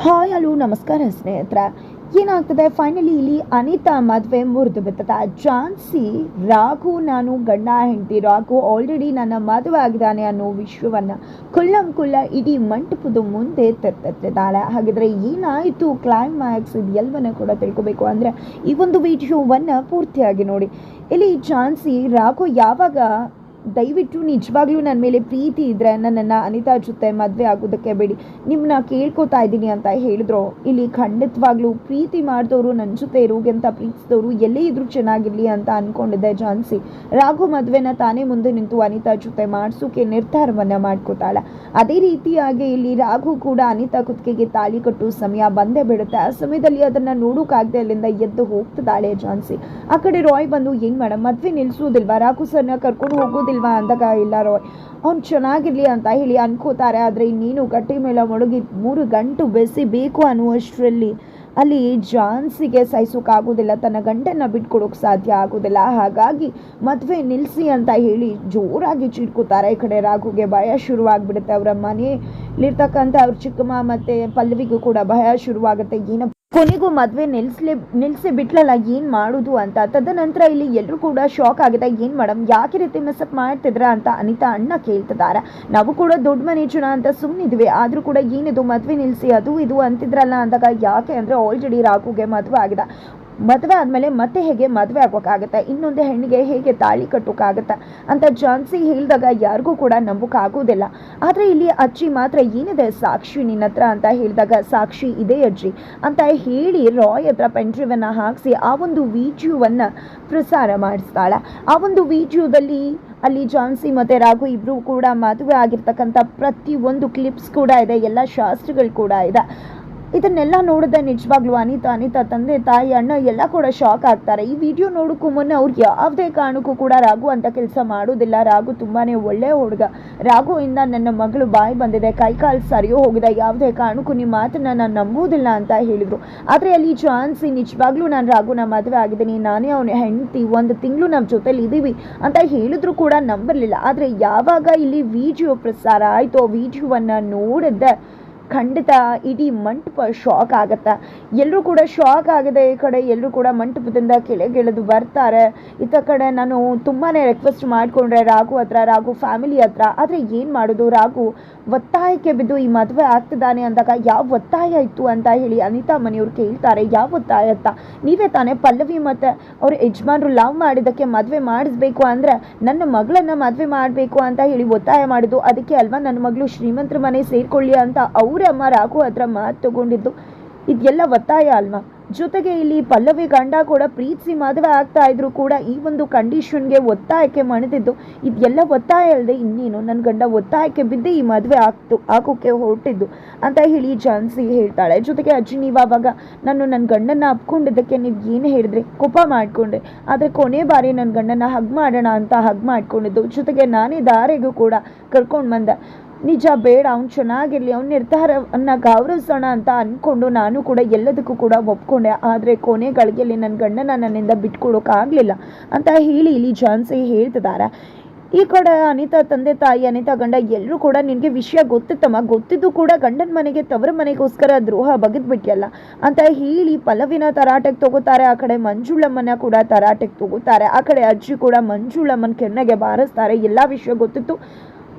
Hi, hello, ನಮಸ್ಕಾರ ಸ್ನೇಹಿತರ. ಏನಾಗ್ತದೆ? ಫೈನಲಿ ಇಲ್ಲಿ ಅನಿತಾ ಮದುವೆ ಮುರಿದು ಬಿತ್ತದೆ ಜಾನ್ಸಿ ರಾಘು, ನಾನು ಗಂಡ, ಹೆಂಡತಿ, ರಾಘು ಆಲ್ರೆಡಿ ನನ್ನ ಮದುವೆ ಆಗಿದ್ದಾನೆ ಅನ್ನೋ ವಿಶ್ವವನ್ನು ಕುಲ್ಲಂ ಕುಲ್ಲ ಇಡೀ ಮಂಟಪದ ಮುಂದೆ ತರ್ತಿದ್ದಾಳೆ ಹಾಗಿದ್ರೆ ಏನಾಯಿತು? ಕ್ಲೈಮ್ಯಾಕ್ಸ್ ಇದು ಎಲ್ಲವನ್ನ ಕೂಡ ತಿಳ್ಕೊಬೇಕು ಅಂದರೆ ಈ ಒಂದು ವಿಡಿಯೋವನ್ನು ಪೂರ್ತಿಯಾಗಿ ನೋಡಿ. ಇಲ್ಲಿ ಜಾನ್ಸಿ ರಾಘು ಯಾವಾಗ ದಯವಿಟ್ಟು ನಿಜವಾಗ್ಲೂ ನನ್ನ ಮೇಲೆ ಪ್ರೀತಿ ಇದ್ದರೆ ನನ್ನನ್ನು ಅನಿತಾ ಜೊತೆ ಮದುವೆ ಆಗೋದಕ್ಕೆ ಬೇಡಿ. ನಿಮ್ಮನ್ನ ಕೇಳ್ಕೊತಾ ಇದ್ದೀನಿ ಅಂತ ಹೇಳಿದ್ರು. ಇಲ್ಲಿ ಖಂಡಿತವಾಗ್ಲೂ ಪ್ರೀತಿ ಮಾಡಿದವರು ನನ್ನ ಜೊತೆ ಇರೋಗೆ ಅಂತ ಪ್ರೀತಿಸಿದವರು ಎಲ್ಲೇ ಇದ್ರೂ ಚೆನ್ನಾಗಿರಲಿ ಅಂತ ಅಂದ್ಕೊಂಡಿದ್ದೆ ಜಾನ್ಸಿ ರಾಘು ಮದುವೆನ ತಾನೇ ಮುಂದೆ ನಿಂತು ಅನಿತಾ ಜೊತೆ ಮಾಡಿಸೋಕೆ ನಿರ್ಧಾರವನ್ನು ಮಾಡ್ಕೋತಾಳೆ. ಅದೇ ರೀತಿಯಾಗಿ ಇಲ್ಲಿ ರಾಘು ಕೂಡ ಅನಿತಾ ಕುತ್ತಿಗೆಗೆ ತಾಳಿ ಕಟ್ಟೋ ಸಮಯ ಬಂದೇ ಬಿಡುತ್ತೆ. ಆ ಸಮಯದಲ್ಲಿ ಅದನ್ನು ನೋಡೋಕ್ಕಾಗದೆ ಅಲ್ಲಿಂದ ಎದ್ದು ಹೋಗ್ತಿದ್ದಾಳೆ ಜಾನ್ಸಿ ಆ ಕಡೆ ರಾಯ್ ಬಂದು, ಏನು ಮೇಡಮ್ ಮದುವೆ ನಿಲ್ಲಿಸೋದಿಲ್ವಾ ರಾಘು ಸರ್ನ ಕರ್ಕೊಂಡು ಹೋಗೋದಿಲ್ವಾ ಅಂದಾಗ ರೋಯ್ ಅವ್ನು ಚೆನ್ನಾಗಿರ್ಲಿ ಅಂತ ಹೇಳಿ ಅನ್ಕೋತಾರೆ. ಆದರೆ ಇನ್ನೇನು ಗಟ್ಟಿ ಮೇಲೆ ಮುಳುಗಿ ಮೂರು ಗಂಟು ಬೆಸಿ ಬೇಕು ಅನ್ನುವಷ್ಟರಲ್ಲಿ ಅಲ್ಲಿ ಜಾನ್ಸಿಗೆ ಸಹಿಸೋಕ್ಕಾಗೋದಿಲ್ಲ ತನ್ನ ಗಂಟನ್ನು ಬಿಟ್ಕೊಡೋಕೆ ಸಾಧ್ಯ ಆಗೋದಿಲ್ಲ. ಹಾಗಾಗಿ ಮದುವೆ ನಿಲ್ಲಿಸಿ ಅಂತ ಹೇಳಿ ಜೋರಾಗಿ ಚಿಡ್ಕೋತಾರೆ. ಈ ಕಡೆ ರಾಘುಗೆ ಭಯ ಶುರುವಾಗ್ಬಿಡುತ್ತೆ. ಅವರ ಮನೆಯಲ್ಲಿರ್ತಕ್ಕಂಥ ಅವ್ರ ಚಿಕ್ಕಮ್ಮ ಮತ್ತು ಪಲ್ಲವಿಗೂ ಕೂಡ ಭಯ ಶುರುವಾಗುತ್ತೆ. ಏನಪ್ಪ ಕೊನೆಗೂ ಮದುವೆ ನಿಲ್ಲಿಸ್ಲಿ ನಿಲ್ಲಿಸಿ ಬಿಟ್ಲಲ್ಲ, ಏನು ಮಾಡೋದು ಅಂತ. ತದನಂತರ ಇಲ್ಲಿ ಎಲ್ಲರೂ ಕೂಡ ಶಾಕ್ ಆಗಿದೆ, ಏನು ಮೇಡಮ್ ಯಾಕೆ ರೀತಿ ಮಿಸ್ಅಪ್ ಮಾಡ್ತಿದ್ರ ಅಂತ ಅನಿತಾ ಅಣ್ಣ ಕೇಳ್ತಿದ್ದಾರೆ. ನಾವು ಕೂಡ ದೊಡ್ಡ ಮನೆ ಜನ ಅಂತ ಸುಮ್ಮನಿದ್ವಿ ಆದರೂ ಕೂಡ ಏನಿದು ಮದುವೆ ನಿಲ್ಲಿಸಿ ಅದು ಇದು ಅಂತಿದ್ರಲ್ಲ ಅಂದಾಗ ಯಾಕೆ ಅಂದರೆ ಆಲ್ರೆಡಿ ರಾಘುಗೆ ಮದುವೆ ಆಗಿದೆ. ಮದುವೆ ಆದಮೇಲೆ ಮತ್ತೆ ಹೇಗೆ ಮದುವೆ ಆಗೋಕ್ಕಾಗತ್ತೆ? ಇನ್ನೊಂದು ಹೆಣ್ಣಿಗೆ ಹೇಗೆ ತಾಳಿ ಕಟ್ಟೋಕ್ಕಾಗತ್ತೆ? ಅಂತ ಜಾನ್ಸಿ ಹೇಳಿದಾಗ ಯಾರಿಗೂ ಕೂಡ ನಂಬಕ್ಕಾಗೋದಿಲ್ಲ. ಆದರೆ ಇಲ್ಲಿ ಅಜ್ಜಿ ಮಾತ್ರ ಏನಿದೆ ಸಾಕ್ಷಿ ನಿನ್ನ ಹತ್ರ ಅಂತ ಹೇಳಿದಾಗ, ಸಾಕ್ಷಿ ಇದೆ ಅಜ್ಜಿ ಅಂತ ಹೇಳಿ ರಾಯ್ ಹತ್ರ ಪೆಂಟ್ರಿವನ್ನು ಹಾಕಿಸಿ ಆ ಒಂದು ವಿಡಿಯೋವನ್ನು ಪ್ರಸಾರ ಮಾಡಿಸ್ತಾಳೆ. ಆ ಒಂದು ವಿಡಿಯೋದಲ್ಲಿ ಅಲ್ಲಿ ಜಾನ್ಸಿ ಮತ್ತು ರಾಘು ಇಬ್ಬರು ಕೂಡ ಮದುವೆ ಆಗಿರ್ತಕ್ಕಂಥ ಪ್ರತಿಯೊಂದು ಕ್ಲಿಪ್ಸ್ ಕೂಡ ಇದೆ, ಎಲ್ಲ ಶಾಸ್ತ್ರಗಳು ಕೂಡ ಇದೆ. ಇದನ್ನೆಲ್ಲ ನೋಡಿದ್ರೆ ನಿಜವಾಗ್ಲೂ ಅನಿತಾ ಅನಿತಾ ತಂದೆ, ತಾಯಿ, ಅಣ್ಣ ಎಲ್ಲ ಕೂಡ ಶಾಕ್ ಆಗ್ತಾರೆ. ಈ ವಿಡಿಯೋ ನೋಡೋಕ್ಕೂ ಮುನ್ನ ಅವ್ರು ಯಾವುದೇ ಕಾರಣಕ್ಕೂ ಕೂಡ ರಾಘು ಅಂತ ಕೆಲಸ ಮಾಡೋದಿಲ್ಲ. ರಾಘು ತುಂಬಾ ಒಳ್ಳೆಯ ಹುಡುಗ. ರಾಘುವಿಂದ ನನ್ನ ಮಗಳು ಬಾಯಿ ಬಂದಿದೆ. ಕೈಕಾಲು ಸರಿಯೋ ಹೋಗಿದೆ. ಯಾವುದೇ ಕಾರಣಕ್ಕೂ ನಿಮ್ಮ ಮಾತನ್ನ ನಾನು ನಂಬೋದಿಲ್ಲ ಅಂತ ಹೇಳಿದರು. ಆದರೆ ಅಲ್ಲಿ ಚಾನ್ಸಿ ನಿಜವಾಗ್ಲೂ ನಾನು ರಾಘುನ ಮದುವೆ ಆಗಿದ್ದೀನಿ. ನಾನೇ ಅವನ ಹೆಂಡತಿ. ಒಂದು ತಿಂಗಳು ನಮ್ಮ ಜೊತೆಲಿ ಇದ್ದೀವಿ ಅಂತ ಹೇಳಿದ್ರು ಕೂಡ ನಂಬರ್ಲಿಲ್ಲ ಆದರೆ ಯಾವಾಗ ಇಲ್ಲಿ ವಿಡಿಯೋ ಪ್ರಸಾರ ಆಯಿತು ವಿಡಿಯೋವನ್ನು ನೋಡಿದ್ದೆ ಖಂಡಿತ ಇಡೀ ಮಂಟಪ ಶಾಕ್ ಆಗುತ್ತೆ? ಎಲ್ಲರೂ ಕೂಡ ಶಾಕ್ ಆಗಿದೆ ಈ ಕಡೆ ಎಲ್ಲರೂ ಕೂಡ ಮಂಟಪದಿಂದ ಕೆಳಗಿಳಿದು ಬರ್ತಾರೆ. ಇತ್ತ ಕಡೆ ನಾನು ತುಂಬಾ ರಿಕ್ವೆಸ್ಟ್ ಮಾಡಿಕೊಂಡ್ರೆ ರಾಘು ಹತ್ರ, ರಾಘು ಫ್ಯಾಮಿಲಿ ಹತ್ರ. ಆದರೆ ಏನು ಮಾಡೋದು? ರಾಘು ಒತ್ತಾಯಕ್ಕೆ ಬಿದ್ದು ಈ ಮದುವೆ ಆಗ್ತಿದ್ದಾನೆ ಅಂದಾಗ ಯಾವ ಒತ್ತಾಯ ಇತ್ತು ಅಂತ ಹೇಳಿ ಅನಿತಾ ಮನೆಯವ್ರು ಕೇಳ್ತಾರೆ. ಯಾವ ಒತ್ತಾಯ ಅಂತ? ನೀವೇ ತಾನೇ ಪಲ್ಲವಿ ಮತ್ತು ಅವ್ರ ಯಜಮಾನ್ರು ಲವ್ ಮಾಡಿದ್ದಕ್ಕೆ ಮದುವೆ ಮಾಡಿಸ್ಬೇಕು ಅಂದರೆ ನನ್ನ ಮಗಳನ್ನ ಮದುವೆ ಮಾಡಬೇಕು ಅಂತ ಹೇಳಿ ಒತ್ತಾಯ ಮಾಡಿದ್ದು ಅದಕ್ಕೆ ಅಲ್ವಾ ನನ್ನ ಮಗಳು ಶ್ರೀಮಂತರ ಮನೆ ಸೇರಿಕೊಳ್ಳಿ ಅಂತ ಅವರ ಅಮ್ಮ ರಾಘು ಹತ್ರ ಮಾತು ತಗೊಂಡಿದ್ದು. ಇದೆಲ್ಲ ಒತ್ತಾಯ ಅಲ್ವಾ? ಜೊತೆಗೆ ಇಲ್ಲಿ ಪಲ್ಲವಿ ಗಂಡ ಕೂಡ ಪ್ರೀತಿಸಿ ಮದುವೆ ಆಗ್ತಾ ಇದ್ರು ಕೂಡ ಈ ಒಂದು ಕಂಡೀಷನ್ಗೆ ಒತ್ತಾಯಕ್ಕೆ ಮಣಿದಿದ್ದು. ಇದೆಲ್ಲ ಒತ್ತಾಯ ಅಲ್ಲದೆ ಇನ್ನೇನು? ನನ್ನ ಗಂಡ ಒತ್ತಾಯಕ್ಕೆ ಬಿದ್ದು ಈ ಮದುವೆ ಆಗ್ತು ಆಗೋಕ್ಕೆ ಹೊರಟಿದ್ದು ಅಂತ ಹೇಳಿ ಜಾನ್ಸಿ ಹೇಳ್ತಾಳೆ. ಜೊತೆಗೆ ಅಜ್ಜಿ ನೀವು ಆವಾಗ ನಾನು ನನ್ನ ಗಂಡನ ಅಪ್ಕೊಂಡಿದ್ದಕ್ಕೆ ನೀವು ಏನು ಹೇಳಿದ್ರಿ? ಕೋಪ ಮಾಡಿಕೊಂಡ್ರೆ. ಆದರೆ ಕೊನೆ ಬಾರಿ ನನ್ನ ಗಂಡನ ಹಗ್ ಮಾಡೋಣ ಅಂತ ಹಗ್ ಮಾಡ್ಕೊಂಡಿದ್ದು. ಜೊತೆಗೆ ನಾನೇ ದಾರೆಗೂ ಕೂಡ ಕರ್ಕೊಂಡು ಬಂದೆ. ನಿಜ ಬೇಡ, ಅವ್ನು ಚೆನ್ನಾಗಿರಲಿ, ಅವ್ನ ನಿರ್ಧಾರವನ್ನು ಗೌರವಿಸೋಣ ಅಂತ ಅಂದ್ಕೊಂಡು ನಾನು ಕೂಡ ಎಲ್ಲದಕ್ಕೂ ಕೂಡ ಒಪ್ಕೊಂಡೆ. ಆದರೆ ಕೊನೆ ಗಳಿಗೆಯಲ್ಲಿ ನನ್ನ ಗಂಡನ ನನ್ನಿಂದ ಬಿಟ್ಕೊಡೋಕ್ಕಾಗಲಿಲ್ಲ ಅಂತ ಹೇಳಿ ಇಲ್ಲಿ ಜಾನ್ಸಿ ಹೇಳ್ತಿದ್ದಾರೆ ಈ ಕಡೆ ಅನಿತಾ ತಂದೆ ತಾಯಿ, ಅನಿತಾ ಗಂಡ ಎಲ್ಲರೂ ಕೂಡ ನಿನಗೆ ವಿಷಯ ಗೊತ್ತಿತ್ತಮ್ಮ. ಗೊತ್ತಿದ್ದು ಕೂಡ ಗಂಡನ ಮನೆಗೆ, ತವರ ಮನೆಗೋಸ್ಕರ ದ್ರೋಹ ಬಗೆದ್ಬಿಟ್ಟಿಯಲ್ಲ ಅಂತ ಹೇಳಿ ಪಲ್ಲವಿನ ತರಾಟೆಗೆ ತಗೋತಾರೆ. ಆ ಕಡೆ ಮಂಜುಳಮ್ಮನ ಕೂಡ ತರಾಟೆಗೆ ತಗೋತಾರೆ. ಆ ಕಡೆ ಅಜ್ಜಿ ಕೂಡ ಮಂಜುಳಮ್ಮನ ಕೆನ್ನೆಗೆ ಬಾರಿಸ್ತಾರೆ. ಎಲ್ಲ ವಿಷಯ ಗೊತ್ತಿತ್ತು.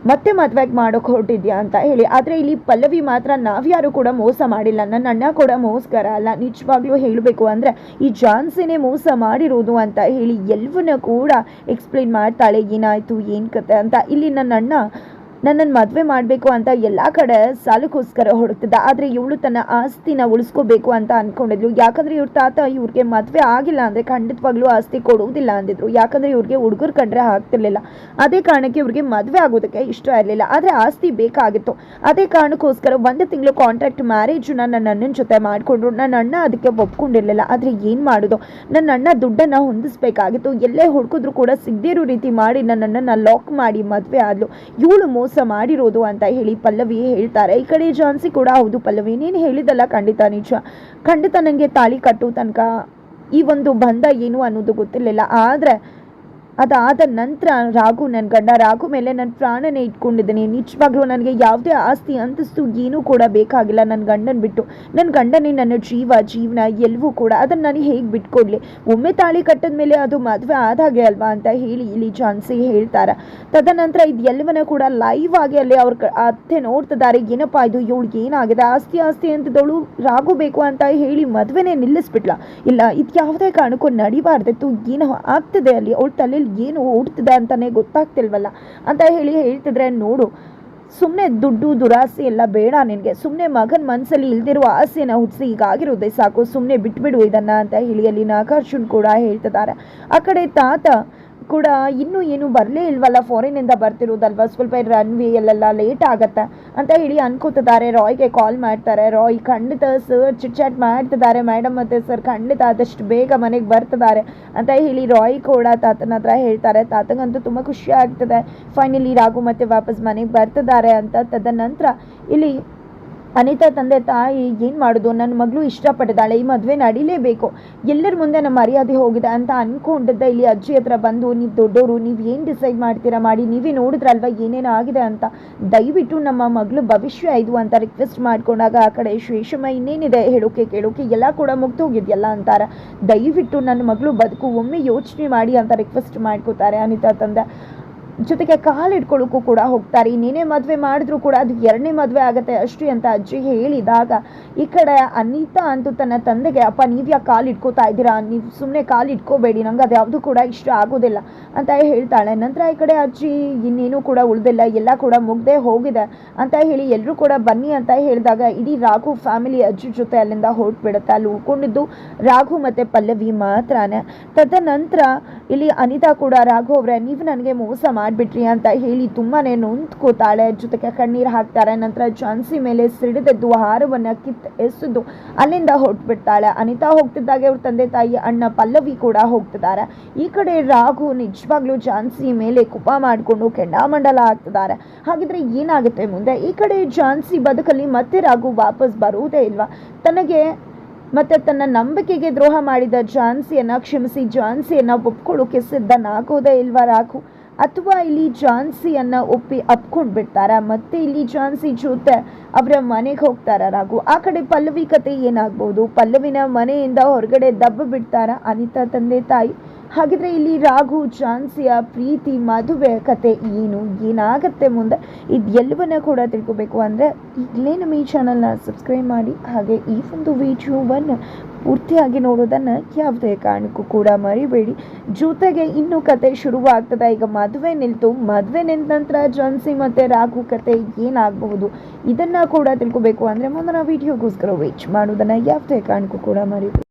ಮತ್ತೆ ಮದುವೆಗೆ ಮಾಡೋಕೆ ಹೊರಟಿದ್ಯಾ ಅಂತ ಹೇಳಿ. ಆದರೆ ಇಲ್ಲಿ ಪಲ್ಲವಿ ಮಾತ್ರ ನಾವ್ಯಾರು ಕೂಡ ಮೋಸ ಮಾಡಿಲ್ಲ. ನನ್ನ ಅಣ್ಣ ಕೂಡ ಮೋಸ್ಕರ ಅಲ್ಲ. ನಿಜವಾಗ್ಲೂ ಹೇಳಬೇಕು ಅಂದರೆ ಈ ಜಾನ್ಸಿನೇ ಮೋಸ ಮಾಡಿರೋದು ಅಂತ ಹೇಳಿ ಎಲ್ಲವನ್ನ ಕೂಡ ಎಕ್ಸ್ಪ್ಲೇನ್ ಮಾಡ್ತಾಳೆ. ಏನಾಯಿತು? ಏನು ಕತೆ ಅಂತ. ಇಲ್ಲಿ ನನ್ನ ಅಣ್ಣ ನನ್ನನ್ನು ಮದುವೆ ಮಾಡಬೇಕು ಅಂತ ಎಲ್ಲ ಕಡೆ ಸಾಲಕ್ಕೋಸ್ಕರ ಹುಡುಕ್ತಿದ್ದ ಆದರೆ ಇವಳು ತನ್ನ ಆಸ್ತಿನ ಉಳಿಸ್ಕೋಬೇಕು ಅಂತ ಅಂದ್ಕೊಂಡಿದ್ಲು ಯಾಕಂದರೆ ಇವ್ರ ತಾತ ಇವ್ರಿಗೆ ಮದುವೆ ಆಗಿಲ್ಲ ಅಂದರೆ ಖಂಡಿತವಾಗ್ಲೂ ಆಸ್ತಿ ಕೊಡುವುದಿಲ್ಲ ಅಂದಿದ್ರು. ಯಾಕಂದರೆ ಇವ್ರಿಗೆ ಹುಡುಗರು ಕಂಡ್ರೆ ಆಗ್ತಿರ್ಲಿಲ್ಲ. ಅದೇ ಕಾರಣಕ್ಕೆ ಇವ್ರಿಗೆ ಮದುವೆ ಆಗೋದಕ್ಕೆ ಇಷ್ಟ ಇರಲಿಲ್ಲ. ಆದರೆ ಆಸ್ತಿ ಬೇಕಾಗಿತ್ತು. ಅದೇ ಕಾರಣಕ್ಕೋಸ್ಕರ ಒಂದು ತಿಂಗಳು ಕಾಂಟ್ರಾಕ್ಟ್ ಮ್ಯಾರೇಜನ್ನ ನನ್ನ ಅಣ್ಣನ ಜೊತೆ ಮಾಡಿಕೊಂಡ್ರು. ನನ್ನ ಅಣ್ಣ ಅದಕ್ಕೆ ಒಪ್ಕೊಂಡಿರಲಿಲ್ಲ. ಆದರೆ ಏನು ಮಾಡೋದು? ನನ್ನ ಅಣ್ಣ ದುಡ್ಡನ್ನು ಹೊಂದಿಸ್ಬೇಕಾಗಿತ್ತು. ಎಲ್ಲೇ ಹುಡುಕಿದ್ರು ಕೂಡ ಸಿಗದೇ ಇರೋ ರೀತಿ ಮಾಡಿ ನನ್ನ ಲಾಕ್ ಮಾಡಿ ಮದುವೆ ಆದ್ಲು. ಇವಳು ಮೋಸ ಮಾಡಿರೋದು ಅಂತ ಹೇಳಿ ಪಲ್ಲವಿ ಹೇಳ್ತಾರೆ. ಈ ಕಡೆ ಜಾನ್ಸಿ ಕೂಡ ಹೌದು ಪಲ್ಲವಿ, ನೀನು ಹೇಳಿದಲ್ಲ ಖಂಡಿತ ನಿಜ. ಖಂಡಿತ ನನಗೆ ತಾಳಿ ಕಟ್ಟೋ ತನಕ ಈ ಒಂದು ಬಂಧ ಏನು ಅನ್ನೋದು ಗೊತ್ತಿರಲಿಲ್ಲ. ಆದರೆ ಅದಾದ ನಂತರ ರಾಘು ನನ್ನ ಗಂಡ ರಾಘು ಮೇಲೆ ನನ್ನ ಪ್ರಾಣನೇ ಇಟ್ಕೊಂಡಿದ್ದೀನಿ. ನಿಜವಾಗ್ಲೂ ನನಗೆ ಯಾವುದೇ ಆಸ್ತಿ, ಅಂತಸ್ತು ಏನೂ ಕೂಡ ಬೇಕಾಗಿಲ್ಲ ನನ್ನ ಗಂಡನ ಬಿಟ್ಟು. ನನ್ನ ಗಂಡನೇ ನನ್ನ ಜೀವ, ಜೀವನ, ಎಲ್ಲವೂ ಕೂಡ ಅದನ್ನು ನಾನು ಹೇಗೆ ಬಿಟ್ಕೊಡ್ಲಿ? ಒಮ್ಮೆ ತಾಳಿ ಕಟ್ಟದ ಮೇಲೆ ಅದು ಮದುವೆ ಆದಾಗೆ ಅಲ್ವಾ ಅಂತ ಹೇಳಿ ಇಲ್ಲಿ ಜಾನ್ಸಿ ಹೇಳ್ತಾರೆ. ತದನಂತರ ಇದು ಎಲ್ಲವನ್ನ ಕೂಡ ಲೈವ್ ಆಗಿ ಅಲ್ಲಿ ಅವ್ರ ಅತ್ತೆ ನೋಡ್ತಿದ್ದಾರೆ. ಏನಪ್ಪ ಇದು? ಇವಳಿಗೆ ಏನಾಗಿದೆ? ಆಸ್ತಿ ಆಸ್ತಿ ಅಂತದವಳು ರಾಘು ಬೇಕು ಅಂತ ಹೇಳಿ ಮದುವೆನೇ ನಿಲ್ಲಿಸ್ಬಿಟ್ಲ? ಇಲ್ಲ, ಇದು ಯಾವುದೇ ಕಾರಣಕ್ಕೂ ನಡಿಬಾರ್ದಿತ್ತು. ಏನೋ ಆಗ್ತದೆ ಅಲ್ಲಿ. ಅವಳ ತಲೆಯಲ್ಲಿ ಏನು ಓಡ್ತಿದೆ ಅಂತಲೇ ಗೊತ್ತಾಗ್ತಿಲ್ವಲ್ಲ? ಅಂತ ಹೇಳಿ ಹೇಳ್ತಿದ್ರೆ ನೋಡು ಸುಮ್ಮನೆ ದುಡ್ಡು, ದುರಾಸೆ ಎಲ್ಲ ಬೇಡ ನಿನಗೆ. ಸುಮ್ಮನೆ ಮಗನ ಮನಸ್ಸಲ್ಲಿ ಇಲ್ದಿರುವ ಆಸೆನ ಹುಟ್ಟಿಸಿ ಈಗಾಗಿರೋದೇ ಸಾಕು. ಸುಮ್ಮನೆ ಬಿಟ್ಬಿಡು ಇದನ್ನು ಅಂತ ಹೇಳಿ ಅಲ್ಲಿ ನಾಗಾರ್ಜುನ್ ಕೂಡ ಹೇಳ್ತಿದ್ದಾರೆ. ಆ ಕಡೆ ತಾತ ಕೂಡ ಇನ್ನೂ ಏನು ಬರಲೇ ಇಲ್ವಲ್ಲ? ಫಾರಿನಿಂದ ಬರ್ತಿರೋದಲ್ವ? ಸ್ವಲ್ಪ ರನ್ ವೇ ಅಲ್ಲೆಲ್ಲ ಲೇಟ್ ಆಗತ್ತೆ ಅಂತ ಹೇಳಿ ಅನ್ಕೋತಿದ್ದಾರೆ. ರಾಯ್ಗೆ ಕಾಲ್ ಮಾಡ್ತಾರೆ. ರಾಯ್ ಖಂಡಿತ ಸರ್ ಚಿಟ್ ಚಾಟ್ ಮಾಡ್ತಿದ್ದಾರೆ. ಮೇಡಮ್ ಮತ್ತು ಸರ್ ಖಂಡಿತ ಆದಷ್ಟು ಬೇಗ ಮನೆಗೆ ಬರ್ತಿದ್ದಾರೆ ಅಂತ ಹೇಳಿ ರಾಯ್ ಕೂಡ ತಾತನ ಹತ್ರ ಹೇಳ್ತಾರೆ. ತಾತಂಗಂತೂ ತುಂಬ ಖುಷಿ ಆಗ್ತದೆ. ಫೈನಲಿ ರಾಘು ಮತ್ತೆ ವಾಪಸ್ ಮನೆಗೆ ಬರ್ತಿದ್ದಾರೆ ಅಂತ. ತದನಂತರ ಇಲ್ಲಿ ಅನಿತಾ ತಂದೆ ತಾಯಿ ಏನು ಮಾಡೋದು? ನನ್ನ ಮಗಳು ಇಷ್ಟಪಟ್ಟಿದ್ದಾಳೆ, ಈ ಮದುವೆ ನಡೀಲೇಬೇಕು. ಎಲ್ಲರ ಮುಂದೆ ನಮ್ಮ ಮರ್ಯಾದೆ ಹೋಗಿದೆ ಅಂತ ಅಂದ್ಕೊಂಡಿದ್ದೆ ಇಲ್ಲಿ ಅಜ್ಜಿ ಹತ್ರ ಬಂದು, ನೀವು ದೊಡ್ಡವರು ನೀವು ಏನು ಡಿಸೈಡ್ ಮಾಡ್ತೀರಾ? ಮಾಡಿ, ನೀವೇ ನೋಡಿದ್ರಲ್ವ ಏನೇನು ಆಗಿದೆ ಅಂತ? ದಯವಿಟ್ಟು ನಮ್ಮ ಮಗಳು ಭವಿಷ್ಯ ಇದು ಅಂತ ರಿಕ್ವೆಸ್ಟ್ ಮಾಡಿಕೊಂಡಾಗ ಆ ಕಡೆ ಶೇಷಮ್ಮ ಇನ್ನೇನಿದೆ? ಹೇಳೋಕೆ, ಕೇಳೋಕೆ, ಎಲ್ಲ ಕೂಡ ಮುಗ್ದೋಗಿದೆಯಲ್ಲ ಅಂತಾರೆ. ದಯವಿಟ್ಟು ನನ್ನ ಮಗಳು ಬದುಕು ಒಮ್ಮೆ ಯೋಚನೆ ಮಾಡಿ ಅಂತ ರಿಕ್ವೆಸ್ಟ್ ಮಾಡ್ಕೋತಾರೆ ಅನಿತಾ ತಂದೆ. ಜೊತೆಗೆ ಕಾಲು ಇಟ್ಕೊಳ್ಳೋಕ್ಕೂ ಕೂಡ ಹೋಗ್ತಾರೆ. ಇನ್ನೇನೇ ಮದುವೆ ಮಾಡಿದ್ರು ಕೂಡ ಅದು ಎರಡನೇ ಮದುವೆ ಆಗುತ್ತೆ ಅಷ್ಟೇ ಅಂತ ಅಜ್ಜಿ ಹೇಳಿದಾಗ, ಈ ಕಡೆ ಅನಿತಾ ಅಂತೂ ತನ್ನ ತಂದೆಗೆ, ಅಪ್ಪ, ನೀವು ಕಾಲು ಇಟ್ಕೋತಾ ಇದ್ದೀರಾ? ನೀವು ಸುಮ್ಮನೆ ಕಾಲು ಇಟ್ಕೋಬೇಡಿ ನಂಗೆ ಅದು ಯಾವುದೂ ಕೂಡ ಇಷ್ಟ ಆಗೋದಿಲ್ಲ ಅಂತ ಹೇಳ್ತಾಳೆ. ನಂತರ ಈ ಕಡೆ ಅಜ್ಜಿ, ಇನ್ನೇನು ಕೂಡ ಉಳಿದಿಲ್ಲ, ಎಲ್ಲ ಕೂಡ ಮುಗ್ದೇ ಹೋಗಿದೆ ಅಂತ ಹೇಳಿ ಎಲ್ಲರೂ ಕೂಡ ಬನ್ನಿ ಅಂತ ಹೇಳಿದಾಗ, ಇಡೀ ರಾಘು ಫ್ಯಾಮಿಲಿ ಅಜ್ಜಿ ಜೊತೆ ಅಲ್ಲಿಂದ ಹೊರಟ್ಬಿಡುತ್ತೆ. ಅಲ್ಲಿ ಉಳ್ಕೊಂಡಿದ್ದು ರಾಘು ಮತ್ತು ಪಲ್ಲವಿ ಮಾತ್ರನೇ. ತದನಂತರ ಇಲ್ಲಿ ಅನಿತಾ ಕೂಡ, ರಾಘು ಅವರೇ, ನೀವು ನನಗೆ ಮೋಸ ಮಾಡಿಬಿಟ್ರಿ ಅಂತ ಹೇಳಿ ತುಂಬಾ ನೊಂದ್ಕೋತಾಳೆ. ಜೊತೆಗೆ ಕಣ್ಣೀರು ಹಾಕ್ತಾರೆ. ನಂತರ ಝಾನ್ಸಿ ಮೇಲೆ ಸಿಡಿದದ್ದು ಹಾರವನ್ನು ಕಿತ್ ಎಸೆದು ಅಲ್ಲಿಂದ ಹೊರಟ್ಬಿಡ್ತಾಳೆ. ಅನಿತಾ ಹೋಗ್ತಿದ್ದಾಗೆ ಅವ್ರ ತಂದೆ ತಾಯಿ ಅಣ್ಣ ಪಲ್ಲವಿ ಕೂಡ ಹೋಗ್ತಿದ್ದಾರೆ. ಈ ಕಡೆ ರಾಘು ನಿಜವಾಗ್ಲೂ ಝಾನ್ಸಿ ಮೇಲೆ ಕುಪ ಮಾಡಿಕೊಂಡು ಕೆಂಡಾಮಂಡಲ ಆಗ್ತಿದ್ದಾರೆ ಹಾಗಿದ್ರೆ ಏನಾಗುತ್ತೆ ಮುಂದೆ? ಈ ಕಡೆ ಝಾನ್ಸಿ ಬದುಕಲ್ಲಿ ಮತ್ತೆ ರಾಘು ವಾಪಸ್ ಬರುವುದೇ ಇಲ್ವಾ? ತನಗೆ ಮತ್ತೆ ತನ್ನ ನಂಬಿಕೆಗೆ ದ್ರೋಹ ಮಾಡಿದ ಝಾನ್ಸಿಯನ್ನು ಕ್ಷಮಿಸಿ. ಝಾನ್ಸಿಯನ್ನು ಒಪ್ಕೊಳ್ಳೋಕೆ ಸಿದ್ಧನಾಗೋದೇ ಇಲ್ವಾ ರಾಘು? ಅಥವಾ ಇಲ್ಲಿ ಝಾನ್ಸಿಯನ್ನು ಒಪ್ಪಿ ಅಪ್ಕೊಂಡು ಬಿಡ್ತಾರ? ಮತ್ತೆ ಇಲ್ಲಿ ಝಾನ್ಸಿ ಜೊತೆ ಅವರ ಮನೆಗೆ ಹೋಗ್ತಾರ ರಾಘು? ಆ ಕಡೆ ಪಲ್ಲವಿ ಕತೆ ಏನಾಗ್ಬೋದು? ಪಲ್ಲವಿನ ಮನೆಯಿಂದ ಹೊರಗಡೆ ದಬ್ಬ ಬಿಡ್ತಾರ ಅನಿತಾ ತಂದೆ ತಾಯಿ? ಹಾಗಿದ್ರೆ ಇಲ್ಲಿ ರಾಘು, ಝಾನ್ಸಿಯ ಪ್ರೀತಿ, ಮದುವೆ ಕತೆ ಏನು, ಏನಾಗತ್ತೆ ಮುಂದೆ ಇದು ಎಲ್ಲವನ್ನ ಕೂಡ ತಿಳ್ಕೊಬೇಕು ಅಂದರೆ ಈಗಲೇ ನಮ್ಮ ಈ ಚಾನಲ್ನ ಸಬ್ಸ್ಕ್ರೈಬ್ ಮಾಡಿ ಹಾಗೆ ಈ ಒಂದು ವಿಡಿಯೋವನ್ನು ಪೂರ್ತಿಯಾಗಿ ನೋಡೋದನ್ನು ಯಾವುದೇ ಕಾರಣಕ್ಕೂ ಕೂಡ ಮರಿಬೇಡಿ. ಜೊತೆಗೆ ಇನ್ನೂ ಕತೆ ಶುರುವಾಗ್ತದೆ. ಈಗ ಮದುವೆ ನಿಲ್ತು. ಮದುವೆ ನಿಂತ ನಂತರ ಜಾನ್ಸಿ ಮತ್ತು ರಾಘು ಕತೆ ಏನಾಗಬಹುದು ಇದನ್ನು ಕೂಡ ತಿಳ್ಕೊಬೇಕು ಅಂದರೆ ಮುಂದಿನ ವಿಡಿಯೋಗೋಸ್ಕರ ವೇಟ್ ಮಾಡೋದನ್ನು ಯಾವುದೇ ಕಾರಣಕ್ಕೂ ಕೂಡ ಮರಿಬೇಡಿ.